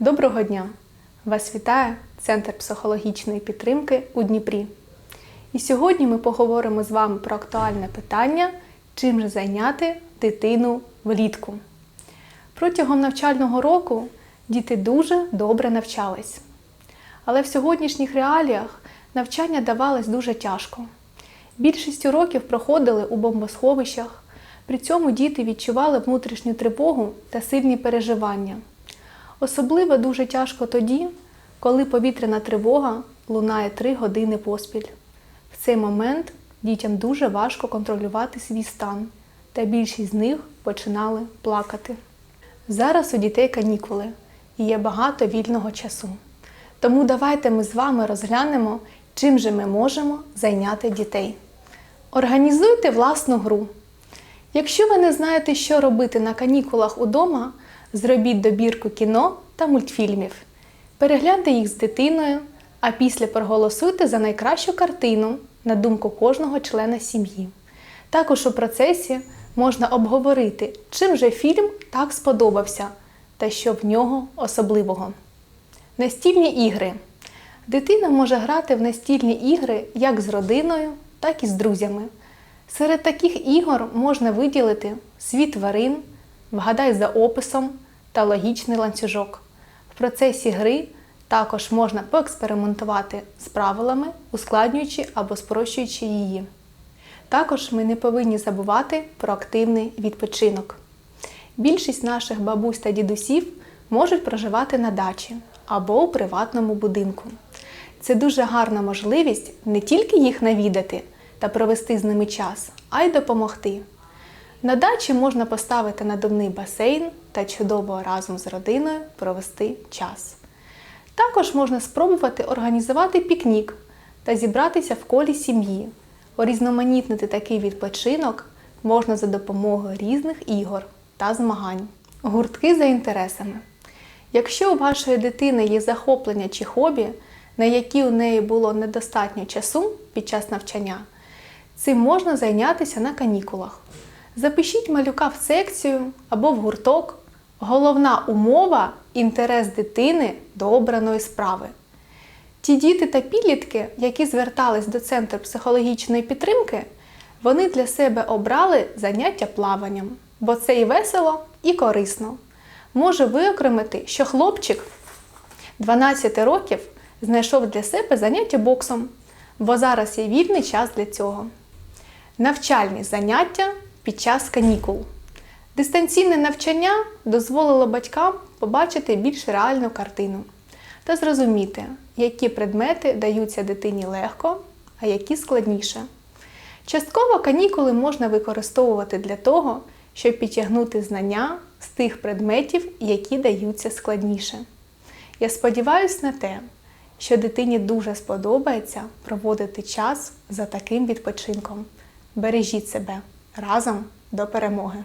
Доброго дня! Вас вітає Центр психологічної підтримки у Дніпрі. І сьогодні ми поговоримо з вами про актуальне питання, чим же зайняти дитину влітку. Протягом навчального року діти дуже добре навчались. Але в сьогоднішніх реаліях навчання давалось дуже тяжко. Більшість уроків проходили у бомбосховищах, при цьому діти відчували внутрішню тривогу та сильні переживання. Особливо дуже тяжко тоді, коли повітряна тривога лунає 3 години поспіль. В цей момент дітям дуже важко контролювати свій стан, та більшість з них починали плакати. Зараз у дітей канікули і є багато вільного часу. Тому давайте ми з вами розглянемо, чим же ми можемо зайняти дітей. Організуйте власну гру. Якщо ви не знаєте, що робити на канікулах удома, зробіть добірку кіно та мультфільмів. Перегляньте їх з дитиною, а після проголосуйте за найкращу картину на думку кожного члена сім'ї. Також у процесі можна обговорити, чим же фільм так сподобався та що в нього особливого. Настільні ігри. Дитина може грати в настільні ігри як з родиною, так і з друзями. Серед таких ігор можна виділити світ тварин, вгадай за описом та логічний ланцюжок. В процесі гри також можна поекспериментувати з правилами, ускладнюючи або спрощуючи її. Також ми не повинні забувати про активний відпочинок. Більшість наших бабусь та дідусів можуть проживати на дачі або у приватному будинку. Це дуже гарна можливість не тільки їх навідати та провести з ними час, а й допомогти. На дачі можна поставити надувний басейн та чудово разом з родиною провести час. Також можна спробувати організувати пікнік та зібратися в колі сім'ї. Урізноманітнити такий відпочинок можна за допомогою різних ігор та змагань. Гуртки за інтересами. Якщо у вашої дитини є захоплення чи хобі, на які у неї було недостатньо часу під час навчання, цим можна зайнятися на канікулах. Запишіть малюка в секцію або в гурток. Головна умова інтерес дитини до обраної справи. Ті діти та підлітки, які звертались до центру психологічної підтримки, вони для себе обрали заняття плаванням, бо це і весело, і корисно. Можу виокремити, що хлопчик 12 років знайшов для себе заняття боксом, бо зараз є вільний час для цього. Навчальні заняття під час канікул. Дистанційне навчання дозволило батькам побачити більш реальну картину та зрозуміти, які предмети даються дитині легко, а які складніше. Частково канікули можна використовувати для того, щоб підтягнути знання з тих предметів, які даються складніше. Я сподіваюся на те, що дитині дуже сподобається проводити час за таким відпочинком. Бережіть себе разом до перемоги!